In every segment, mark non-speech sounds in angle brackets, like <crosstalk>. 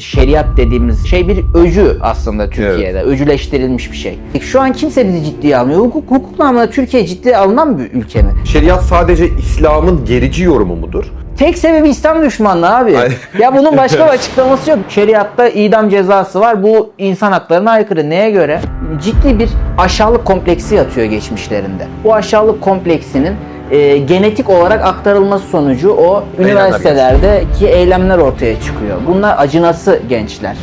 Şeriat dediğimiz şey bir öcü aslında Türkiye'de. Öcüleştirilmiş bir şey. Şu an kimse bizi ciddiye almıyor. Hukuk, hukuk namına Türkiye ciddiye alınan bir ülke mi? Şeriat sadece İslam'ın gerici yorumu mudur? Tek sebebi İslam düşmanlığı abi. Ay- ya bunun başka bir <laughs> açıklaması yok. Şeriatta idam cezası var. Bu insan haklarına aykırı. Neye göre? Ciddi bir aşağılık kompleksi yatıyor geçmişlerinde. Bu aşağılık kompleksinin e, genetik olarak aktarılması sonucu o üniversitelerdeki eylemler ortaya çıkıyor. Bunlar acınası gençler.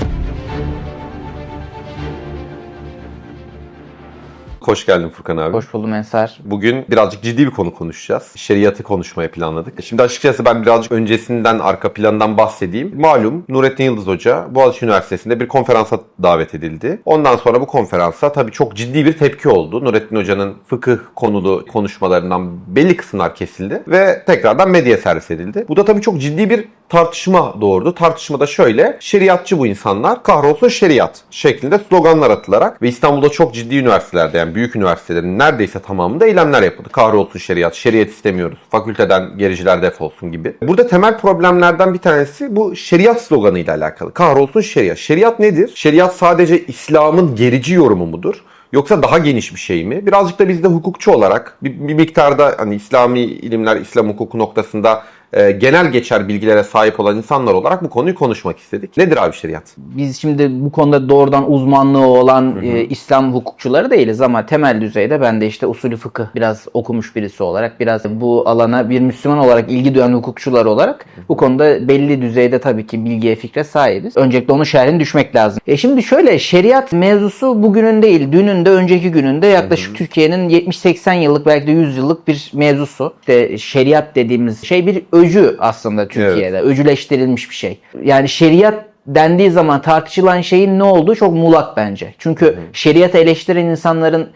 Hoş geldin Furkan abi. Hoş buldum Ensar. Bugün birazcık ciddi bir konu konuşacağız. Şeriatı konuşmayı planladık. Şimdi açıkçası ben birazcık öncesinden, arka plandan bahsedeyim. Malum Nurettin Yıldız Hoca Boğaziçi Üniversitesi'nde bir konferansa davet edildi. Ondan sonra bu konferansa tabii çok ciddi bir tepki oldu. Nurettin Hoca'nın fıkıh konulu konuşmalarından belli kısımlar kesildi ve tekrardan medyaya servis edildi. Bu da tabii çok ciddi bir tartışma doğurdu. Tartışmada şöyle, şeriatçı bu insanlar, kahrolsun şeriat şeklinde sloganlar atılarak ve İstanbul'da çok ciddi üniversitelerde yani büyük üniversitelerin neredeyse tamamında eylemler yapıldı. Kahrolsun şeriat, şeriat istemiyoruz, fakülteden gericiler defolsun gibi. Burada temel problemlerden bir tanesi bu şeriat sloganıyla alakalı. Kahrolsun şeriat. Şeriat nedir? Şeriat sadece İslam'ın gerici yorumu mudur? Yoksa daha geniş bir şey mi? Birazcık da biz de hukukçu olarak bir, bir miktarda hani İslami ilimler, İslam hukuku noktasında e, genel geçer bilgilere sahip olan insanlar olarak bu konuyu konuşmak istedik. Nedir abi şeriat? Biz şimdi bu konuda doğrudan uzmanlığı olan e, İslam hukukçuları değiliz ama temel düzeyde ben de işte usulü fıkıh biraz okumuş birisi olarak biraz bu alana bir Müslüman olarak ilgi duyan hukukçular olarak bu konuda belli düzeyde tabii ki bilgiye fikre sahibiz. Öncelikle onun şerhini düşmek lazım. E şimdi şöyle şeriat mevzusu bugünün değil dünün de önceki gününde yaklaşık Türkiye'nin 70-80 yıllık belki de 100 yıllık bir mevzusu. İşte şeriat dediğimiz şey bir öcü aslında Türkiye'de. Öcüleştirilmiş bir şey. Yani şeriat dendiği zaman tartışılan şeyin ne olduğu çok muğlak bence. Çünkü şeriatı eleştiren insanların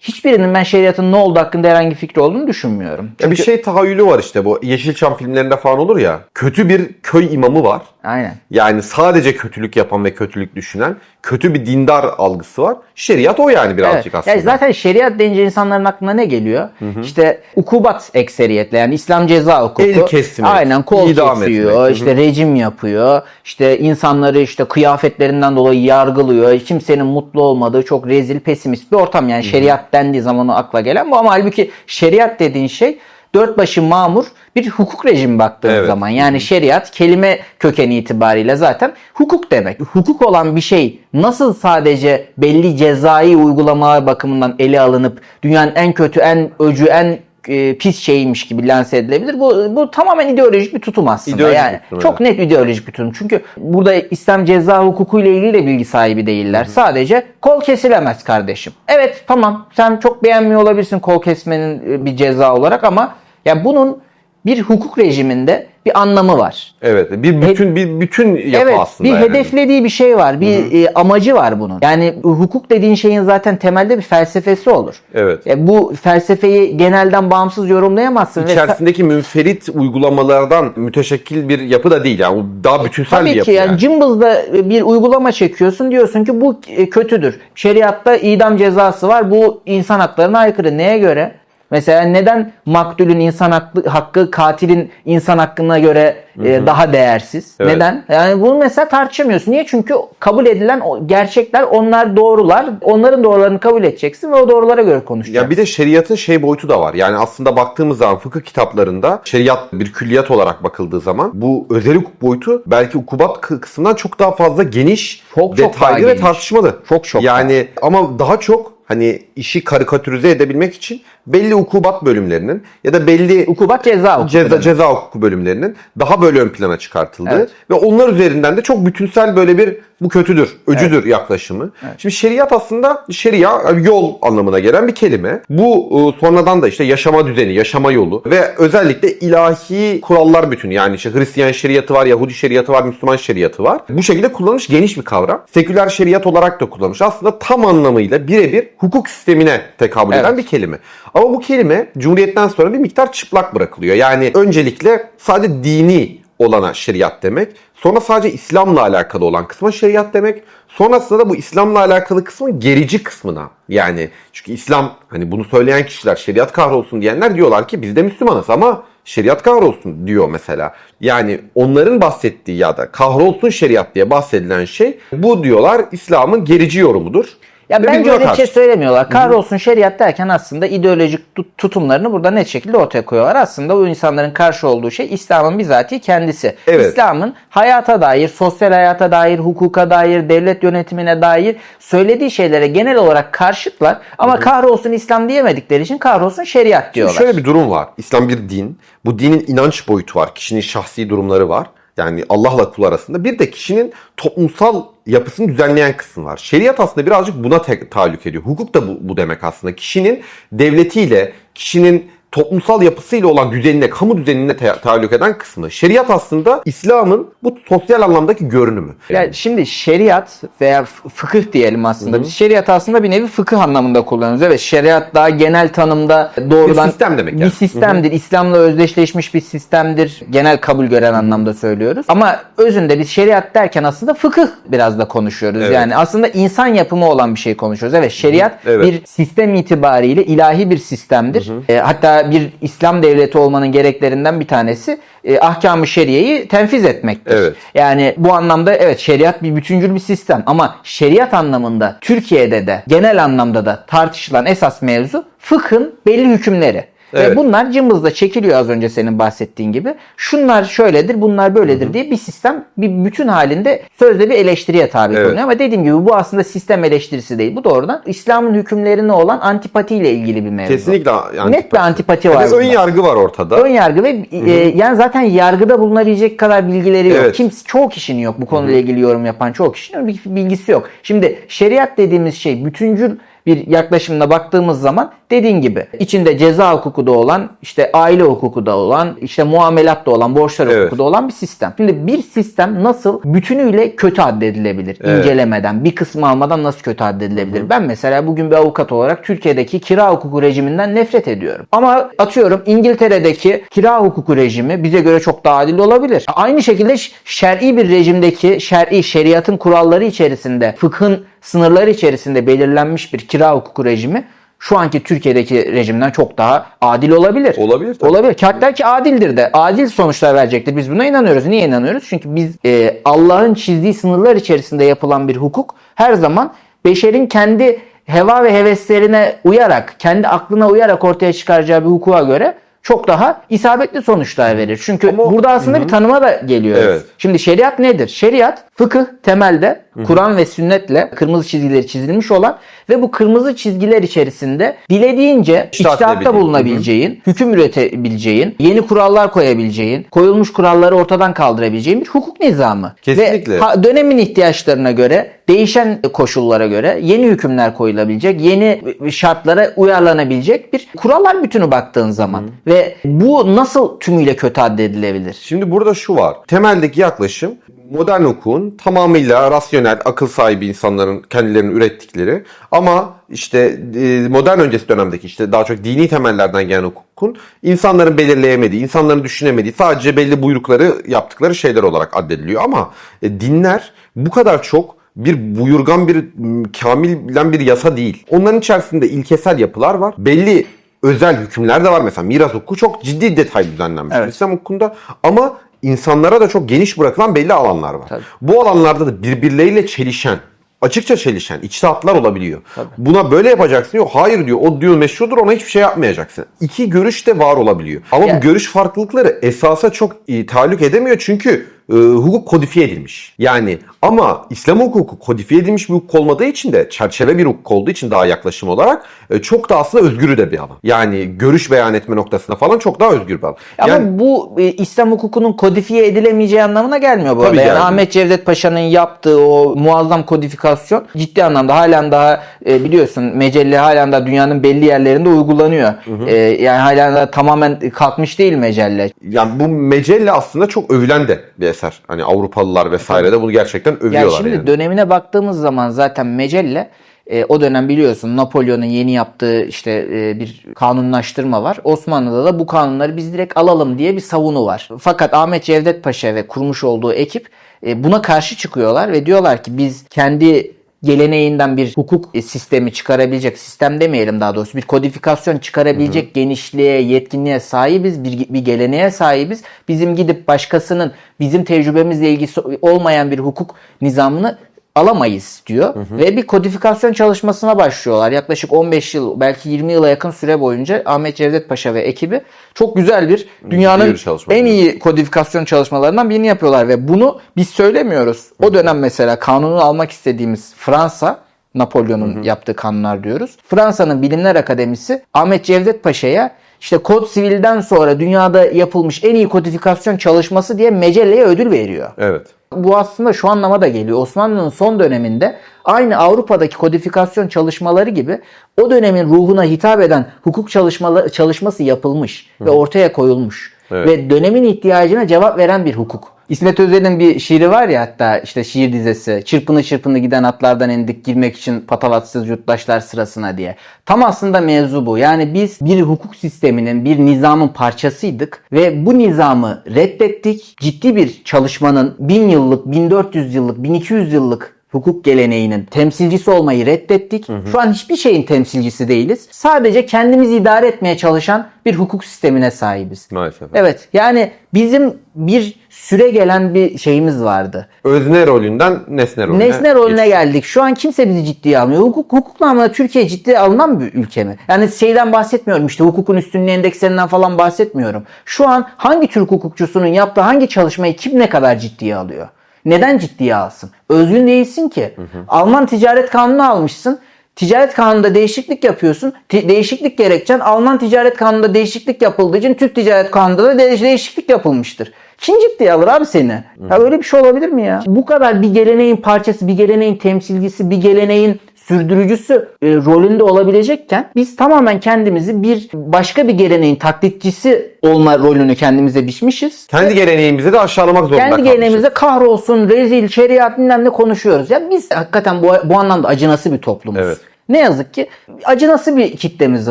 hiçbirinin ben şeriatın ne olduğu hakkında herhangi bir fikri olduğunu düşünmüyorum. Ya bir şey tahayyülü var işte bu Yeşilçam filmlerinde falan olur ya. Kötü bir köy imamı var. Aynen. Yani sadece kötülük yapan ve kötülük düşünen kötü bir dindar algısı var. Şeriat o yani birazcık Evet. aslında. Yani zaten şeriat deyince insanların aklına ne geliyor? İşte ukubat ekseriyetle yani İslam ceza hukuku. El kesmek, Aynen kol idam kesiyor, etmek. Hı hı. işte rejim yapıyor. işte insanları işte kıyafetlerinden dolayı yargılıyor. Kimsenin mutlu olmadığı çok rezil, pesimist bir ortam. Yani şeriat dendiği zaman o akla gelen bu ama halbuki şeriat dediğin şey dört başı mamur bir hukuk rejimi baktığın Evet. zaman. Yani şeriat kelime kökeni itibariyle zaten hukuk demek. Hukuk olan bir şey nasıl sadece belli cezai uygulamalar bakımından ele alınıp dünyanın en kötü, en öcü, en e, pis şeymiş gibi lanse edilebilir. Bu, bu tamamen ideolojik bir tutum aslında. İdeolojik yani tutum, çok net ideolojik bir tutum. Çünkü burada İslam ceza hukuku ile ilgili de bilgi sahibi değiller. Sadece kol kesilemez kardeşim. Evet tamam sen çok beğenmiyor olabilirsin kol kesmenin e, bir ceza olarak ama ya bunun bir hukuk rejiminde bir anlamı var. Evet. Bir bütün bir bütün yapı evet, aslında. bir yani. hedeflediği bir şey var, bir e, amacı var bunun. Yani hukuk dediğin şeyin zaten temelde bir felsefesi olur. Evet. E, bu felsefeyi genelden bağımsız yorumlayamazsın. ve İçerisindeki münferit uygulamalardan müteşekkil bir yapı da değil. Yani daha bütünsel bir Tabii yapı ki yani, yani. cımbızda bir uygulama çekiyorsun diyorsun ki bu e, kötüdür. Şeriatta idam cezası var. Bu insan haklarına aykırı. Neye göre? Mesela neden maktulün insan hakkı, hakkı katilin insan hakkına göre e, daha değersiz? Evet. Neden? Yani bunu mesela tartışamıyorsun. Niye? Çünkü kabul edilen gerçekler onlar doğrular. Onların doğrularını kabul edeceksin ve o doğrulara göre konuşacaksın. Ya bir de şeriatın şey boyutu da var. Yani aslında baktığımız zaman fıkıh kitaplarında şeriat bir külliyat olarak bakıldığı zaman bu özel hukuk boyutu belki ukubat kı- kısmından çok daha fazla geniş, Çok, çok detaylı daha ve geniş. tartışmalı. Çok çok Yani ama daha çok hani işi karikatürize edebilmek için belli ukubat bölümlerinin ya da belli Ukubat ceza hukuku. ceza, ceza hukuku bölümlerinin daha böyle ön plana çıkartıldığı Evet. ve onlar üzerinden de çok bütünsel böyle bir bu kötüdür, öcüdür yaklaşımı. Şimdi şeriat aslında şeria yol anlamına gelen bir kelime. Bu e, sonradan da işte yaşama düzeni, yaşama yolu ve özellikle ilahi kurallar bütünü yani işte Hristiyan şeriatı var, Yahudi şeriatı var, Müslüman şeriatı var. Bu şekilde kullanılmış geniş bir kavram. Seküler şeriat olarak da kullanılmış. Aslında tam anlamıyla birebir hukuk sistemine tekabül eden Evet. bir kelime. Ama bu kelime Cumhuriyet'ten sonra bir miktar çıplak bırakılıyor. Yani öncelikle sadece dini olana şeriat demek. Sonra sadece İslam'la alakalı olan kısma şeriat demek. Sonrasında da bu İslam'la alakalı kısmın gerici kısmına. Yani çünkü İslam hani bunu söyleyen kişiler şeriat kahrolsun diyenler diyorlar ki biz de Müslümanız ama şeriat kahrolsun diyor mesela. Yani onların bahsettiği ya da kahrolsun şeriat diye bahsedilen şey bu diyorlar İslam'ın gerici yorumudur. Ya Ve biz bence buna öyle bir şey söylemiyorlar. Kahrolsun şeriat derken aslında ideolojik tut- tutumlarını burada net şekilde ortaya koyuyorlar. Aslında o insanların karşı olduğu şey İslam'ın bizatihi kendisi. Evet. İslam'ın hayata dair, sosyal hayata dair, hukuka dair, devlet yönetimine dair söylediği şeylere genel olarak karşıtlar. Ama kahrolsun İslam diyemedikleri için kahrolsun şeriat diyorlar. Şöyle bir durum var. İslam bir din. Bu dinin inanç boyutu var. Kişinin şahsi durumları var. Yani Allah'la kul arasında. Bir de kişinin toplumsal yapısını düzenleyen kısım var. Şeriat aslında birazcık buna te- tahallük ediyor. Hukuk da bu, bu demek aslında. Kişinin devletiyle, kişinin toplumsal yapısıyla olan düzenine, kamu düzenine te- tahallük eden kısmı. Şeriat aslında İslam'ın bu sosyal anlamdaki görünümü. Ya şimdi şeriat veya fıkıh diyelim aslında. Biz şeriat aslında bir nevi fıkıh anlamında kullanıyoruz. Evet şeriat daha genel tanımda doğrudan Bir sistem demek bir yani. sistemdir. İslam'la özdeşleşmiş bir sistemdir. Genel kabul gören anlamda söylüyoruz. Ama özünde biz şeriat derken aslında fıkıh biraz da konuşuyoruz. Evet. Yani aslında insan yapımı olan bir şey konuşuyoruz. Evet şeriat Evet. bir sistem itibariyle ilahi bir sistemdir. E, hatta bir İslam devleti olmanın gereklerinden bir tanesi e, ahkam-ı şeriyeyi tenfiz etmektir. Evet. Yani bu anlamda evet şeriat bir bütüncül bir sistem ama şeriat anlamında Türkiye'de de genel anlamda da tartışılan esas mevzu fıkhın belli hükümleri. Evet. Ve bunlar cımbızla çekiliyor az önce senin bahsettiğin gibi. Şunlar şöyledir, bunlar böyledir diye bir sistem bir bütün halinde sözde bir eleştiriye tabi Evet. konuyor. Ama dediğim gibi bu aslında sistem eleştirisi değil. Bu doğrudan İslam'ın hükümlerine olan antipatiyle ilgili bir mevzu. Kesinlikle antipati. Net bir antipati var. Yani ön yargı var ortada. Ön yargı ve e, yani zaten yargıda bulunabilecek kadar bilgileri yok. Evet. Kimse çoğu kişinin yok bu konuyla ilgili yorum yapan çoğu kişinin bilgisi yok. Şimdi şeriat dediğimiz şey bütüncül bir yaklaşımla baktığımız zaman dediğin gibi içinde ceza hukuku da olan, işte aile hukuku da olan, işte muamelat da olan, borçlar Evet. hukuku da olan bir sistem. Şimdi bir sistem nasıl bütünüyle kötü addedilebilir? Evet. incelemeden, bir kısmı almadan nasıl kötü addedilebilir? Ben mesela bugün bir avukat olarak Türkiye'deki kira hukuku rejiminden nefret ediyorum. Ama atıyorum İngiltere'deki kira hukuku rejimi bize göre çok daha adil olabilir. Aynı şekilde şer'i bir rejimdeki şer'i şeriatın kuralları içerisinde, fıkhın sınırları içerisinde belirlenmiş bir kira hukuku rejimi şu anki Türkiye'deki rejimden çok daha adil olabilir. Olabilir tabii. Olabilir. Hatta ki adildir de. Adil sonuçlar verecektir. Biz buna inanıyoruz. Niye inanıyoruz? Çünkü biz e, Allah'ın çizdiği sınırlar içerisinde yapılan bir hukuk her zaman beşerin kendi heva ve heveslerine uyarak, kendi aklına uyarak ortaya çıkaracağı bir hukuka göre çok daha isabetli sonuçlar verir. Çünkü Ama- burada aslında bir tanıma da geliyoruz. Evet. Şimdi şeriat nedir? Şeriat fıkıh temelde Kur'an ve sünnetle kırmızı çizgileri çizilmiş olan ve bu kırmızı çizgiler içerisinde dilediğince İçtihat içtihatta bulunabileceğin, hüküm üretebileceğin, yeni kurallar koyabileceğin, koyulmuş kuralları ortadan kaldırabileceğin bir hukuk nizamı. Kesinlikle. Ve dönemin ihtiyaçlarına göre, değişen koşullara göre yeni hükümler koyulabilecek, yeni şartlara uyarlanabilecek bir kurallar bütünü baktığın zaman. Ve bu nasıl tümüyle kötü addedilebilir? Şimdi burada şu var. Temeldeki yaklaşım modern hukukun tamamıyla rasyonel, akıl sahibi insanların kendilerini ürettikleri ama işte e, modern öncesi dönemdeki işte daha çok dini temellerden gelen hukukun insanların belirleyemediği, insanların düşünemediği sadece belli buyrukları yaptıkları şeyler olarak addediliyor ama e, dinler bu kadar çok bir buyurgan bir m, kamil bilen bir yasa değil. Onların içerisinde ilkesel yapılar var. Belli özel hükümler de var. Mesela miras hukuku çok ciddi detay düzenlenmiş. Evet. İslam hukukunda ama insanlara da çok geniş bırakılan belli alanlar var. Tabii. Bu alanlarda da birbirleriyle çelişen, açıkça çelişen içtihatlar olabiliyor. Buna böyle yapacaksın diyor. Hayır diyor. O diyor meşrudur ona hiçbir şey yapmayacaksın. İki görüş de var olabiliyor. Ama Yani- bu görüş farklılıkları esasa çok e, tahallük edemiyor çünkü e, hukuk kodifiye edilmiş. Yani ama İslam hukuku kodifiye edilmiş bir hukuk olmadığı için de çerçeve bir hukuk olduğu için daha yaklaşım olarak e, çok da aslında özgürü de bir alan. Yani görüş beyan etme noktasında falan çok daha özgür bir alan. Ama Yani bu e, İslam hukukunun kodifiye edilemeyeceği anlamına gelmiyor bu arada. Yani. Ahmet Cevdet Paşa'nın yaptığı o muazzam kodifikasyon ciddi anlamda halen daha e, biliyorsun mecelle halen daha dünyanın belli yerlerinde uygulanıyor. E, yani halen daha tamamen kalkmış değil mecelle. Yani bu mecelle aslında çok övülen de bir eser. Hani Avrupalılar vesaire de bunu gerçekten Yani övüyorlar şimdi yani. dönemine baktığımız zaman zaten mecelle e, o dönem biliyorsun Napolyon'un yeni yaptığı işte e, bir kanunlaştırma var. Osmanlı'da da bu kanunları biz direkt alalım diye bir savunu var. Fakat Ahmet Cevdet Paşa ve kurmuş olduğu ekip e, buna karşı çıkıyorlar ve diyorlar ki biz kendi geleneğinden bir hukuk e, sistemi çıkarabilecek, sistem demeyelim daha doğrusu bir kodifikasyon çıkarabilecek genişliğe, yetkinliğe sahibiz, bir, bir geleneğe sahibiz. Bizim gidip başkasının bizim tecrübemizle ilgisi olmayan bir hukuk nizamını alamayız diyor ve bir kodifikasyon çalışmasına başlıyorlar. Yaklaşık 15 yıl belki 20 yıla yakın süre boyunca Ahmet Cevdet Paşa ve ekibi çok güzel bir dünyanın bir en iyi kodifikasyon çalışmalarından birini yapıyorlar ve bunu biz söylemiyoruz. O dönem mesela kanunu almak istediğimiz Fransa Napolyon'un yaptığı kanunlar diyoruz. Fransa'nın Bilimler Akademisi Ahmet Cevdet Paşa'ya işte Kod Sivil'den sonra dünyada yapılmış en iyi kodifikasyon çalışması diye Mecelle'ye ödül veriyor. Evet. Bu aslında şu anlama da geliyor. Osmanlı'nın son döneminde aynı Avrupa'daki kodifikasyon çalışmaları gibi o dönemin ruhuna hitap eden hukuk çalışmaları çalışması yapılmış ve ortaya koyulmuş. Evet. Ve dönemin ihtiyacına cevap veren bir hukuk. İsmet Özel'in bir şiiri var ya hatta işte şiir dizesi. Çırpını çırpını giden atlardan indik girmek için patavatsız yurttaşlar sırasına diye. Tam aslında mevzu bu. Yani biz bir hukuk sisteminin, bir nizamın parçasıydık ve bu nizamı reddettik. Ciddi bir çalışmanın 1000 yıllık, 1400 yıllık, 1200 yıllık hukuk geleneğinin temsilcisi olmayı reddettik. Şu an hiçbir şeyin temsilcisi değiliz. Sadece kendimizi idare etmeye çalışan bir hukuk sistemine sahibiz. Maalesef. Evet yani bizim bir süre gelen bir şeyimiz vardı. Özne rolünden nesne rolüne. Nesne rolüne geçtik. geldik. Şu an kimse bizi ciddiye almıyor. Hukuk, hukukla ama Türkiye ciddiye alınan bir ülke mi? Yani şeyden bahsetmiyorum işte hukukun üstünlüğü endekslerinden falan bahsetmiyorum. Şu an hangi Türk hukukçusunun yaptığı hangi çalışmayı kim ne kadar ciddiye alıyor? Neden ciddiye alsın? Özgün değilsin ki. Alman ticaret kanunu almışsın. Ticaret kanununda değişiklik yapıyorsun. Ti- değişiklik gerekçen Alman ticaret kanununda değişiklik yapıldığı için Türk ticaret kanununda da de- değişiklik yapılmıştır. Kim ciddiye alır abi seni? Ya böyle bir şey olabilir mi ya? Bu kadar bir geleneğin parçası, bir geleneğin temsilcisi, bir geleneğin sürdürücüsü e, rolünde olabilecekken biz tamamen kendimizi bir başka bir geleneğin taklitçisi olma rolünü kendimize biçmişiz. Kendi geleneğimizi de aşağılamak zorunda Kendi kalmışız. geleneğimizde kahrolsun, rezil, şeriat bilmem ne konuşuyoruz. Ya biz hakikaten bu, bu anlamda acınası bir toplumuz. Evet. Ne yazık ki acınası bir kitlemiz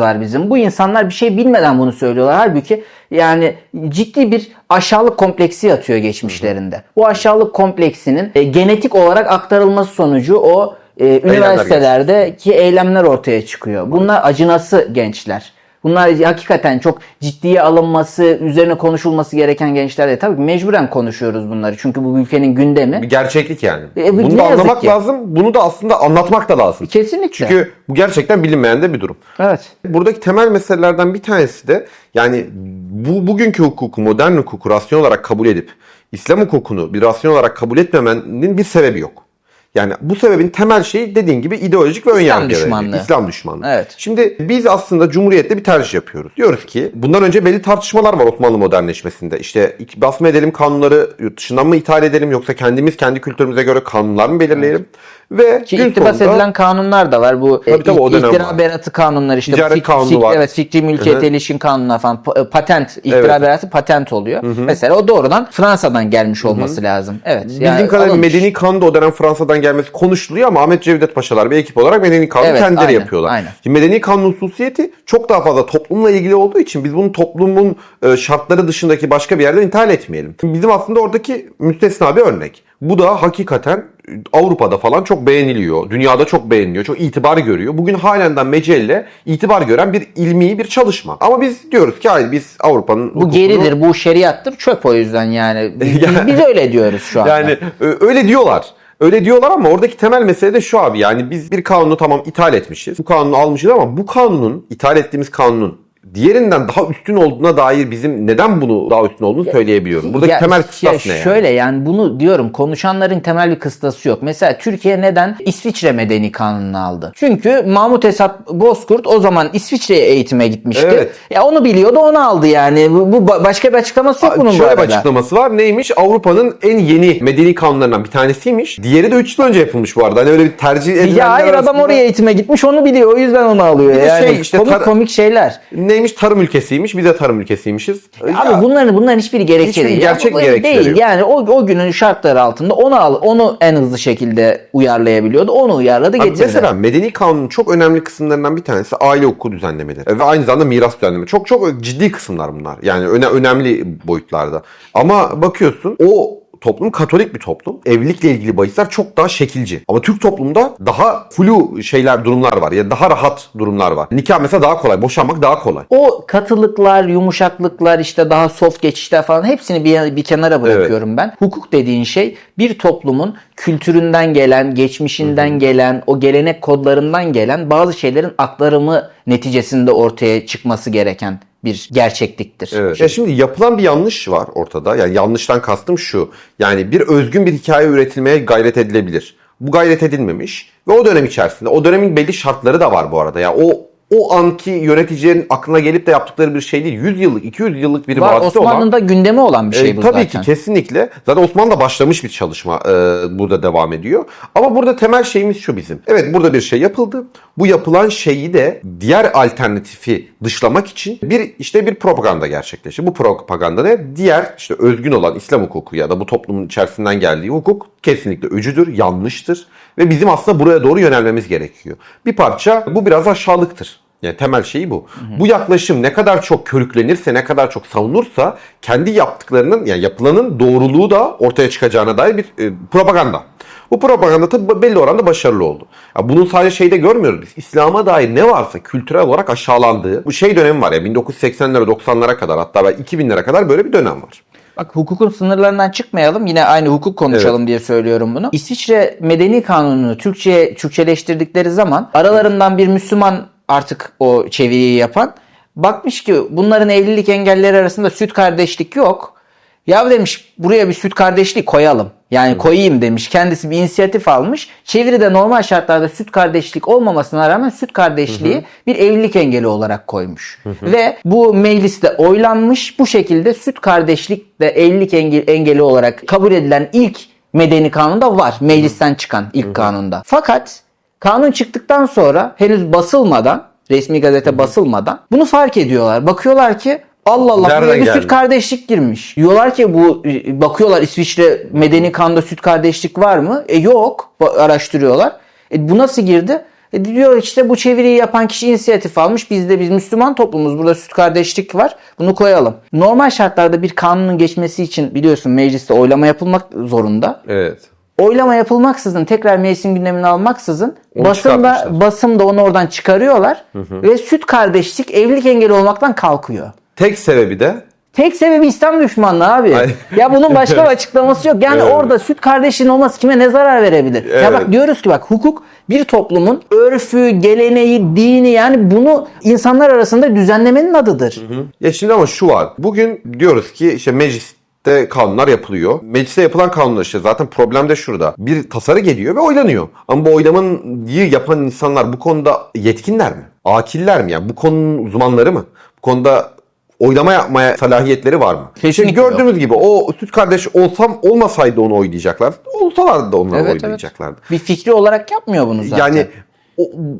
var bizim. Bu insanlar bir şey bilmeden bunu söylüyorlar. Halbuki yani ciddi bir aşağılık kompleksi yatıyor geçmişlerinde. Bu aşağılık kompleksinin e, genetik olarak aktarılması sonucu o e, üniversitelerdeki eylemler ortaya çıkıyor. Bunlar acınası gençler. Bunlar hakikaten çok ciddiye alınması, üzerine konuşulması gereken gençler değil. Tabii ki mecburen konuşuyoruz bunları. Çünkü bu ülkenin gündemi. Bir gerçeklik yani. E, bu bunu da anlamak ki. lazım. Bunu da aslında anlatmak da lazım. Kesinlikle. Çünkü bu gerçekten bilinmeyen de bir durum. evet. Buradaki temel meselelerden bir tanesi de yani bu bugünkü hukuku, modern hukuku rasyon olarak kabul edip İslam hukukunu bir rasyon olarak kabul etmemenin bir sebebi yok. Yani bu sebebin temel şeyi dediğin gibi ideolojik ve önyargı. düşmanlığı. İslam düşmanlığı. Evet. Şimdi biz aslında Cumhuriyet'te bir tercih yapıyoruz. Diyoruz ki bundan önce belli tartışmalar var Osmanlı modernleşmesinde. İşte basma edelim kanunları yurt dışından mı ithal edelim yoksa kendimiz kendi kültürümüze göre kanunlar mı belirleyelim? Ve Ki iktibas sonunda- edilen kanunlar da var. Bu Tabii tabii, o e, var. beratı kanunları işte Ticaret fik- kanunu fik- var. Evet, fikri mülkiyete ilişkin kanunlar falan e, patent iktira Evet. beratı patent oluyor. Mesela o doğrudan Fransa'dan gelmiş olması lazım. Evet. Bildiğim kadarıyla alınmış. Medeni Kanun da o dönem Fransa'dan gelmesi konuşuluyor ama Ahmet Cevdet Paşalar bir ekip olarak Medeni Kanunu Evet, kendileri aynen, yapıyorlar. aynen. Şimdi Medeni Kanun hususiyeti çok daha fazla toplumla ilgili olduğu için biz bunu toplumun e, şartları dışındaki başka bir yerden ithal etmeyelim. Şimdi bizim aslında oradaki müstesna bir örnek. Bu da hakikaten e, Avrupa'da falan çok beğeniliyor. Dünyada çok beğeniliyor. Çok itibar görüyor. Bugün halenden mecelle itibar gören bir ilmi bir çalışma. Ama biz diyoruz ki hayır biz Avrupa'nın Bu geridir, bu şeriattır, çöp o yüzden yani. Biz, <laughs> biz, biz öyle diyoruz şu anda. Yani ö- öyle diyorlar. Öyle diyorlar ama oradaki temel mesele de şu abi yani biz bir kanunu tamam ithal etmişiz. Bu kanunu almışız ama bu kanunun ithal ettiğimiz kanunun diğerinden daha üstün olduğuna dair bizim neden bunu daha üstün olduğunu söyleyebiliyorum. Buradaki Ya- temel kıstas ya ne yani? Şöyle yani bunu diyorum konuşanların temel bir kıstası yok. Mesela Türkiye neden İsviçre Medeni Kanunu'nu aldı? Çünkü Mahmut Esat Bozkurt o zaman İsviçre'ye eğitime gitmişti. Evet. Ya onu biliyordu onu aldı yani. Bu, bu ba- başka bir açıklaması yok bunun bu Şöyle bir arada. açıklaması var. Neymiş? Avrupa'nın en yeni medeni kanunlarından bir tanesiymiş. Diğeri de 3 yıl önce yapılmış bu arada. Hani öyle bir tercih edilenler Ya hayır adam arasında- oraya eğitime gitmiş onu biliyor o yüzden onu alıyor. Bir yani şey işte komik tar- komik şeyler. Neymiş? Tarım ülkesiymiş. Biz de tarım ülkesiymişiz. Abi Ya, bunların bunların hiçbiri gerekçe değil. gerçek Ya bu gerekçeleri değil. yok. Yani o, o günün şartları altında onu al, onu en hızlı şekilde uyarlayabiliyordu. Onu uyarladı Abi getirdi. mesela medeni kanunun çok önemli kısımlarından bir tanesi aile hukuku düzenlemeleri ve aynı zamanda miras düzenleme. Çok çok ciddi kısımlar bunlar. Yani öne, önemli boyutlarda. Ama bakıyorsun o toplum Katolik bir toplum. Evlilikle ilgili bahisler çok daha şekilci. Ama Türk toplumunda daha flu şeyler durumlar var. Yani daha rahat durumlar var. Nikah mesela daha kolay. Boşanmak daha kolay. O katılıklar, yumuşaklıklar işte daha soft geçişler falan hepsini bir, bir kenara bırakıyorum ben. Hukuk dediğin şey bir toplumun kültüründen gelen, geçmişinden gelen, o gelenek kodlarından gelen bazı şeylerin aktarımı neticesinde ortaya çıkması gereken bir gerçekliktir. Evet. Ya şimdi yapılan bir yanlış var ortada. Yani yanlıştan kastım şu. Yani bir özgün bir hikaye üretilmeye gayret edilebilir. Bu gayret edilmemiş ve o dönem içerisinde o dönemin belli şartları da var bu arada. Ya o o anki yöneticilerin aklına gelip de yaptıkları bir şey değil. 100 yıllık, 200 yıllık bir Var, olan Osmanlı'da gündemi olan bir şey e, bu tabii zaten. ki kesinlikle. Zaten Osmanlı'da başlamış bir çalışma e, burada devam ediyor. Ama burada temel şeyimiz şu bizim. Evet burada bir şey yapıldı. Bu yapılan şeyi de diğer alternatifi dışlamak için bir işte bir propaganda gerçekleşti. Bu propaganda ne? Diğer işte özgün olan İslam hukuku ya da bu toplumun içerisinden geldiği hukuk kesinlikle öcüdür, yanlıştır ve bizim aslında buraya doğru yönelmemiz gerekiyor. Bir parça bu biraz aşağılıktır. Yani temel şeyi bu. Bu yaklaşım ne kadar çok körüklenirse, ne kadar çok savunursa kendi yaptıklarının yani yapılanın doğruluğu da ortaya çıkacağına dair bir e, propaganda. Bu propaganda tabii belli oranda başarılı oldu. Ya bunun sadece şeyde görmüyoruz biz. İslam'a dair ne varsa kültürel olarak aşağılandığı bu şey dönemi var ya 1980'lere 90'lara kadar hatta belki 2000'lere kadar böyle bir dönem var. Bak hukukun sınırlarından çıkmayalım. Yine aynı hukuk konuşalım diye söylüyorum bunu. İsviçre Medeni Kanunu'nu Türkçe'ye Türkçeleştirdikleri zaman aralarından bir Müslüman artık o çeviriyi yapan bakmış ki bunların evlilik engelleri arasında süt kardeşlik yok. Ya demiş buraya bir süt kardeşlik koyalım. Yani koyayım demiş. Kendisi bir inisiyatif almış. Çeviride normal şartlarda süt kardeşlik olmamasına rağmen süt kardeşliği bir evlilik engeli olarak koymuş. Ve bu mecliste oylanmış. Bu şekilde süt kardeşlik de evlilik engel- engeli olarak kabul edilen ilk medeni kanunda var. Meclisten çıkan ilk kanunda. Fakat kanun çıktıktan sonra henüz basılmadan resmi gazete basılmadan bunu fark ediyorlar. Bakıyorlar ki Allah Allah Nereden buraya bir geldi? süt kardeşlik girmiş. Diyorlar ki bu e, bakıyorlar İsviçre medeni kanda süt kardeşlik var mı? E yok. Araştırıyorlar. E bu nasıl girdi? E diyor işte bu çeviriyi yapan kişi inisiyatif almış. Biz de biz Müslüman toplumuz. Burada süt kardeşlik var. Bunu koyalım. Normal şartlarda bir kanunun geçmesi için biliyorsun mecliste oylama yapılmak zorunda. Evet. Oylama yapılmaksızın tekrar meclisin gündemine almaksızın Onu basında çıkartmışlar. basımda onu oradan çıkarıyorlar ve süt kardeşlik evlilik engeli olmaktan kalkıyor. Tek sebebi de Tek sebebi İslam düşmanlığı abi. Ay. ya bunun başka <laughs> bir açıklaması yok. Yani Evet. orada süt kardeşliğinin olması kime ne zarar verebilir? Ya Evet. bak diyoruz ki bak hukuk bir toplumun örfü, geleneği, dini yani bunu insanlar arasında düzenlemenin adıdır. Ya şimdi ama şu var. Bugün diyoruz ki işte mecliste kanunlar yapılıyor. Mecliste yapılan kanunlar işte zaten problem de şurada. Bir tasarı geliyor ve oylanıyor. Ama bu oylamayı yapan insanlar bu konuda yetkinler mi? Akiller mi? Yani bu konunun uzmanları mı? Bu konuda oylama yapmaya salahiyetleri var mı? Kesinlikle gördüğümüz gibi o süt kardeş olsam olmasaydı onu oylayacaklar. Olsalardı da onları Evet, evet. oylayacaklardı. Bir fikri olarak yapmıyor bunu zaten. Yani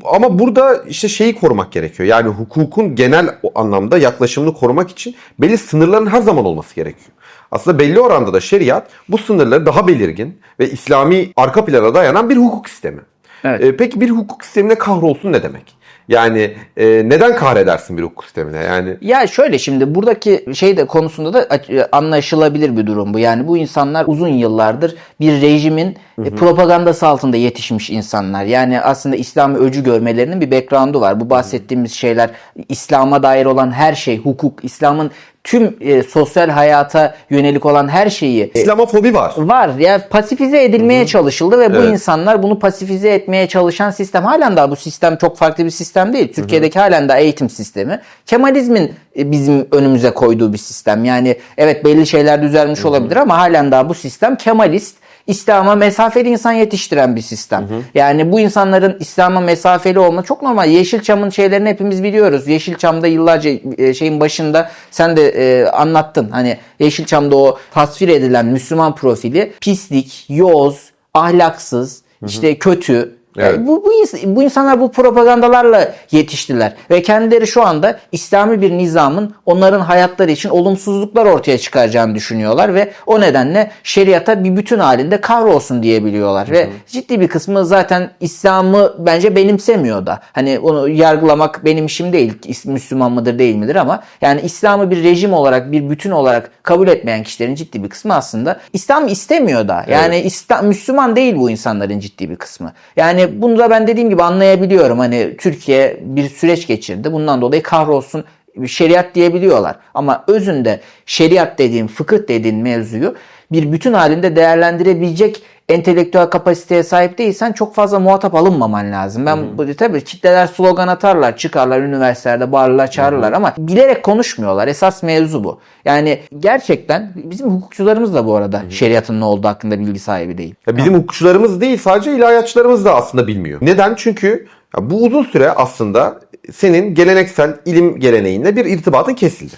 ama burada işte şeyi korumak gerekiyor. Yani hukukun genel anlamda yaklaşımını korumak için belli sınırların her zaman olması gerekiyor. Aslında belli oranda da şeriat bu sınırları daha belirgin ve İslami arka plana dayanan bir hukuk sistemi. Evet. Ee, peki bir hukuk sistemine kahrolsun ne demek? Yani e, neden kahredersin bir hukuk sistemine? Yani Ya şöyle şimdi buradaki şey de konusunda da aç- anlaşılabilir bir durum bu. Yani bu insanlar uzun yıllardır bir rejimin e, propagandası altında yetişmiş insanlar. Yani aslında İslam'ı öcü görmelerinin bir background'u var. Bu bahsettiğimiz şeyler İslam'a dair olan her şey, hukuk, İslam'ın tüm e, sosyal hayata yönelik olan her şeyi e, İslamofobi var. var. Ya pasifize edilmeye çalışıldı ve bu Evet. insanlar bunu pasifize etmeye çalışan sistem halen daha bu sistem çok farklı bir sistem değil. Türkiye'deki halen daha eğitim sistemi Kemalizmin e, bizim önümüze koyduğu bir sistem. Yani evet belli şeyler düzelmiş olabilir ama halen daha bu sistem Kemalist İslam'a mesafeli insan yetiştiren bir sistem. Yani bu insanların İslam'a mesafeli olma çok normal. Yeşilçam'ın şeylerini hepimiz biliyoruz. Yeşilçam'da yıllarca e, şeyin başında sen de e, anlattın. Hani Yeşilçam'da o tasvir edilen Müslüman profili pislik, yoz, ahlaksız, işte kötü Evet. Yani bu, bu, bu insanlar bu propagandalarla yetiştiler ve kendileri şu anda İslami bir nizamın onların hayatları için olumsuzluklar ortaya çıkaracağını düşünüyorlar ve o nedenle şeriata bir bütün halinde kahrolsun diyebiliyorlar ve ciddi bir kısmı zaten İslam'ı bence benimsemiyor da. Hani onu yargılamak benim işim değil. Müslüman mıdır değil midir ama yani İslam'ı bir rejim olarak bir bütün olarak kabul etmeyen kişilerin ciddi bir kısmı aslında İslam istemiyor da. Yani İslam Müslüman değil bu insanların ciddi bir kısmı. Yani bunu da ben dediğim gibi anlayabiliyorum. Hani Türkiye bir süreç geçirdi. Bundan dolayı kahrolsun şeriat diyebiliyorlar. Ama özünde şeriat dediğim, fıkıh dediğin mevzuyu bir bütün halinde değerlendirebilecek entelektüel kapasiteye sahip değilsen çok fazla muhatap alınmaman lazım. Ben bu tabii kitleler slogan atarlar, çıkarlar üniversitelerde bağırırlar, çağırırlar ama bilerek konuşmuyorlar. Esas mevzu bu. Yani gerçekten bizim hukukçularımız da bu arada şeriatın ne olduğu hakkında bilgi sahibi değil. Ya bizim hukukçularımız değil sadece ilahiyatçılarımız da aslında bilmiyor. Neden? Çünkü bu uzun süre aslında senin geleneksel ilim geleneğinle bir irtibatın kesildi.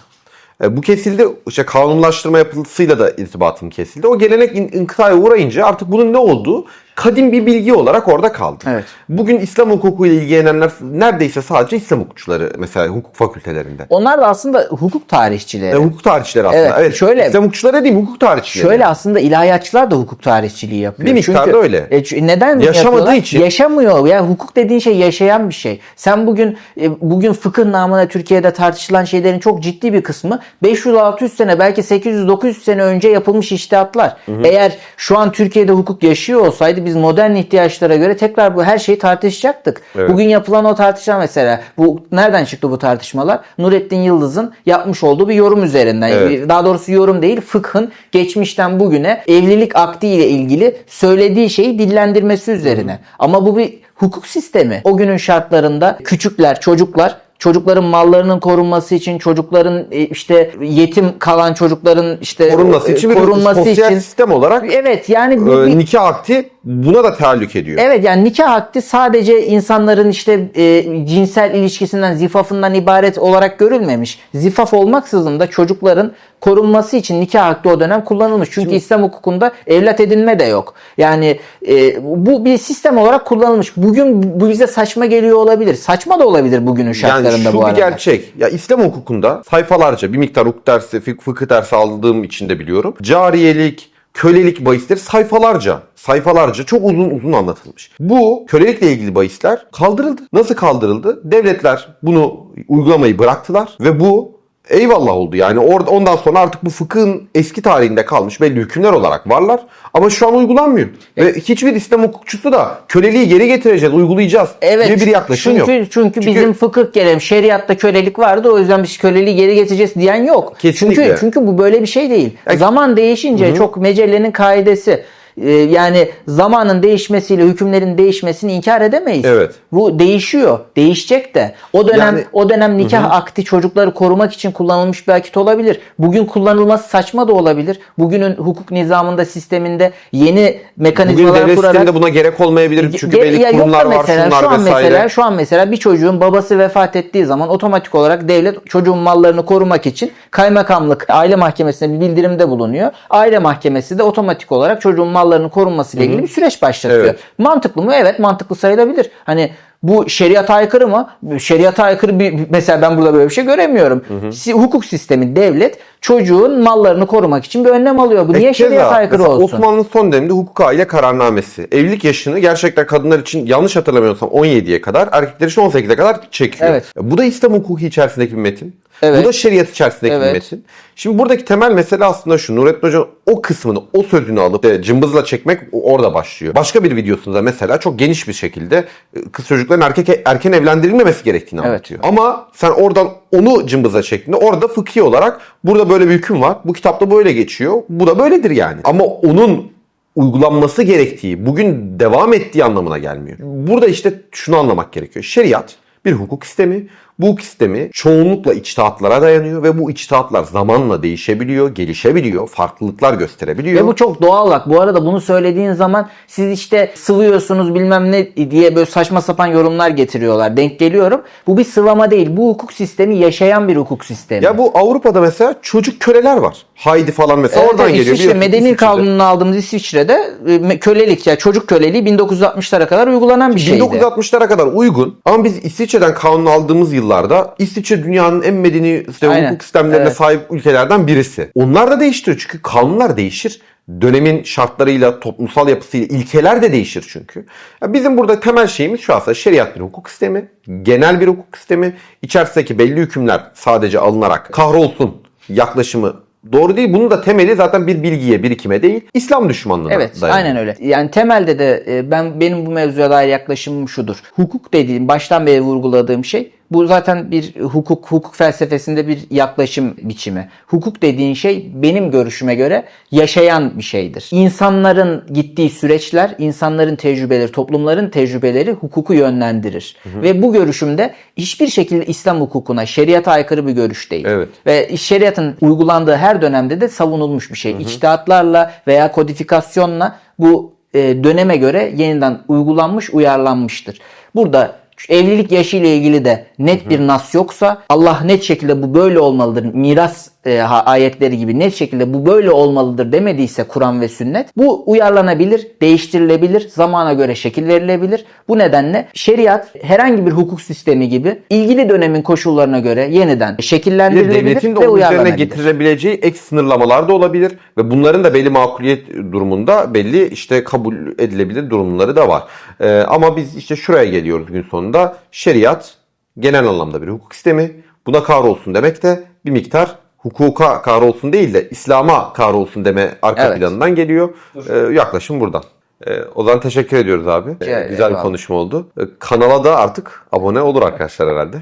E, Bu kesildi, işte kanunlaştırma yapılısıyla da irtibatın kesildi. O gelenek in- inkıtaya uğrayınca artık bunun ne olduğu kadim bir bilgi olarak orada kaldı. Evet. Bugün İslam hukukuyla ilgilenenler neredeyse sadece İslam hukukçuları mesela hukuk fakültelerinde. Onlar da aslında hukuk tarihçileri. E, hukuk tarihçileri aslında. Evet, Evet, şöyle- İslam hukukçuları değil, hukuk tarihçileri. Şöyle aslında ilahiyatçılar da hukuk tarihçiliği yapıyor. Bir miktarda Çünkü, öyle. e, neden Yaşamadığı yapıyorlar? için. Yaşamıyor. Yani hukuk dediğin şey yaşayan bir şey. Sen bugün e, bugün fıkıh namına Türkiye'de tartışılan şeylerin çok ciddi bir kısmı 500-600 sene belki 800-900 sene önce yapılmış iştihatlar. Eğer şu an Türkiye'de hukuk yaşıyor olsaydı biz modern ihtiyaçlara göre tekrar bu her şeyi tartışacaktık. Evet. Bugün yapılan o tartışma mesela bu nereden çıktı bu tartışmalar? Nurettin Yıldız'ın yapmış olduğu bir yorum üzerinden. Evet. Daha doğrusu yorum değil, fıkhın geçmişten bugüne evlilik akdi ile ilgili söylediği şeyi dillendirmesi üzerine. Ama bu bir hukuk sistemi. O günün şartlarında küçükler, çocuklar çocukların mallarının korunması için, çocukların e, işte yetim kalan çocukların işte korunması e, için bir korunması sosyal için. sistem olarak Evet yani bir- e, bir- nikah akti buna da tahallük ediyor. Evet yani nikah akdi sadece insanların işte e, cinsel ilişkisinden, zifafından ibaret olarak görülmemiş. Zifaf olmaksızın da çocukların korunması için nikah akdi o dönem kullanılmış. Çünkü İslam hukukunda evlat edinme de yok. Yani e, bu bir sistem olarak kullanılmış. Bugün bu bize saçma geliyor olabilir. Saçma da olabilir bugünün şartlarında Yani şu bu bir arada. gerçek. Ya İslam hukukunda sayfalarca bir miktar hukuk dersi, fık- fıkıh dersi aldığım için de biliyorum. Cariyelik, kölelik bahisleri sayfalarca, sayfalarca çok uzun uzun anlatılmış. Bu kölelikle ilgili bahisler kaldırıldı. Nasıl kaldırıldı? Devletler bunu uygulamayı bıraktılar ve bu eyvallah oldu. Yani orada ondan sonra artık bu fıkhın eski tarihinde kalmış belli hükümler olarak varlar ama şu an uygulanmıyor. Ve hiçbir İslam hukukçusu da köleliği geri getireceğiz, uygulayacağız Evet. gibi bir yaklaşım çünkü, yok. Çünkü, bizim fıkıh geleneği şeriatta kölelik vardı o yüzden biz köleliği geri getireceğiz diyen yok. Kesinlikle. Çünkü çünkü bu böyle bir şey değil. Ya- Zaman değişince çok mecellenin kaidesi e, yani zamanın değişmesiyle hükümlerin değişmesini inkar edemeyiz. Evet. Bu değişiyor. Değişecek de. O dönem Yani- o dönem nikah akti çocukları korumak için kullanılmış bir akit olabilir. Bugün kullanılması saçma da olabilir. Bugünün hukuk nizamında sisteminde yeni Bugün mekanizmalar devlet kurarak sisteminde buna gerek olmayabilir. Çünkü belli ya kurumlar var, mesela, şunlar şu an vesaire. mesela şu an mesela bir çocuğun babası vefat ettiği zaman otomatik olarak devlet çocuğun mallarını korumak için kaymakamlık aile mahkemesine bir bildirimde bulunuyor. Aile mahkemesi de otomatik olarak çocuğun mallarının korunması ile ilgili bir süreç başlatıyor. Evet. Mantıklı mı? Evet mantıklı sayılabilir. Hani bu şeriata aykırı mı? Şeriata aykırı bir mesela ben burada böyle bir şey göremiyorum. Si- Hukuk sistemi devlet çocuğun mallarını korumak için bir önlem alıyor. Bu niye E, keza, şeriata aykırı olsun? Osmanlı'nın son döneminde hukuk aile kararnamesi. Evlilik yaşını gerçekten kadınlar için yanlış hatırlamıyorsam 17'ye kadar, erkekler için 18'e kadar çekiyor. Evet. Bu da İslam hukuku içerisindeki bir metin. Evet. Bu da şeriat içerisindeki Evet. bir metin. Şimdi buradaki temel mesele aslında şu. Nurettin Hoca o kısmını, o sözünü alıp e, cımbızla çekmek orada başlıyor. Başka bir videosunda mesela çok geniş bir şekilde e, kız çocukların erkek erken evlendirilmemesi gerektiğini Evet. anlatıyor. Ama sen oradan onu cımbaza çektiğinde orada fıkhi olarak burada böyle bir hüküm var. Bu kitapta böyle geçiyor. Bu da böyledir yani. Ama onun uygulanması gerektiği, bugün devam ettiği anlamına gelmiyor. Burada işte şunu anlamak gerekiyor. Şeriat bir hukuk sistemi. Bu hukuk sistemi çoğunlukla içtihatlara dayanıyor ve bu içtihatlar zamanla değişebiliyor, gelişebiliyor, farklılıklar gösterebiliyor. Ve bu çok doğal bak. Bu arada bunu söylediğin zaman siz işte sıvıyorsunuz bilmem ne diye böyle saçma sapan yorumlar getiriyorlar. Denk geliyorum. Bu bir sıvama değil. Bu hukuk sistemi yaşayan bir hukuk sistemi. Ya bu Avrupa'da mesela çocuk köleler var. Haydi falan mesela Evet, oradan geliyor. İsviçre, biliyorsun, medeni İsviçre'de. kanununu aldığımız İsviçre'de e, kölelik ya çocuk köleliği 1960'lara kadar uygulanan bir şeydi. 1960'lara kadar uygun ama biz İsviçre'den kanunu aldığımız yıllarda İsviçre dünyanın en medeni Aynen. hukuk sistemlerine Evet. sahip ülkelerden birisi. Onlar da değiştiriyor çünkü kanunlar değişir. Dönemin şartlarıyla, toplumsal yapısıyla ilkeler de değişir çünkü. Ya bizim burada temel şeyimiz şu aslında şeriat bir hukuk sistemi, genel bir hukuk sistemi. İçerisindeki belli hükümler sadece alınarak kahrolsun yaklaşımı doğru değil. Bunun da temeli zaten bir bilgiye, birikime değil, İslam düşmanlığına Evet, dayanıyor. aynen öyle. Yani temelde de e, ben benim bu mevzuya dair yaklaşımım şudur. Hukuk dediğim baştan beri vurguladığım şey bu zaten bir hukuk hukuk felsefesinde bir yaklaşım biçimi. Hukuk dediğin şey benim görüşüme göre yaşayan bir şeydir. İnsanların gittiği süreçler, insanların tecrübeleri, toplumların tecrübeleri hukuku yönlendirir. Ve bu görüşümde hiçbir şekilde İslam hukukuna, şeriata aykırı bir görüş değil. Evet. Ve şeriatın uygulandığı her dönemde de savunulmuş bir şey. İçtihatlarla veya kodifikasyonla bu e, döneme göre yeniden uygulanmış, uyarlanmıştır. Burada evlilik yaşı ile ilgili de net bir nas yoksa Allah net şekilde bu böyle olmalıdır. Miras e, ayetleri gibi net şekilde bu böyle olmalıdır demediyse Kur'an ve sünnet bu uyarlanabilir, değiştirilebilir, zamana göre şekil verilebilir. Bu nedenle şeriat herhangi bir hukuk sistemi gibi ilgili dönemin koşullarına göre yeniden şekillendirilebilir devletin de ve onun üzerine getirebileceği ek sınırlamalar da olabilir ve bunların da belli makuliyet durumunda belli işte kabul edilebilir durumları da var. Ee, ama biz işte şuraya geliyoruz gün sonunda. Şeriat genel anlamda bir hukuk sistemi. Buna kahrolsun demek de bir miktar hukuka kahrolsun değil de İslam'a kahrolsun deme arka Evet. planından geliyor. Ee, yaklaşım buradan. Ee, o zaman teşekkür ediyoruz abi. Ee, güzel bir eyvallah. konuşma oldu. Ee, kanala da artık abone olur arkadaşlar herhalde.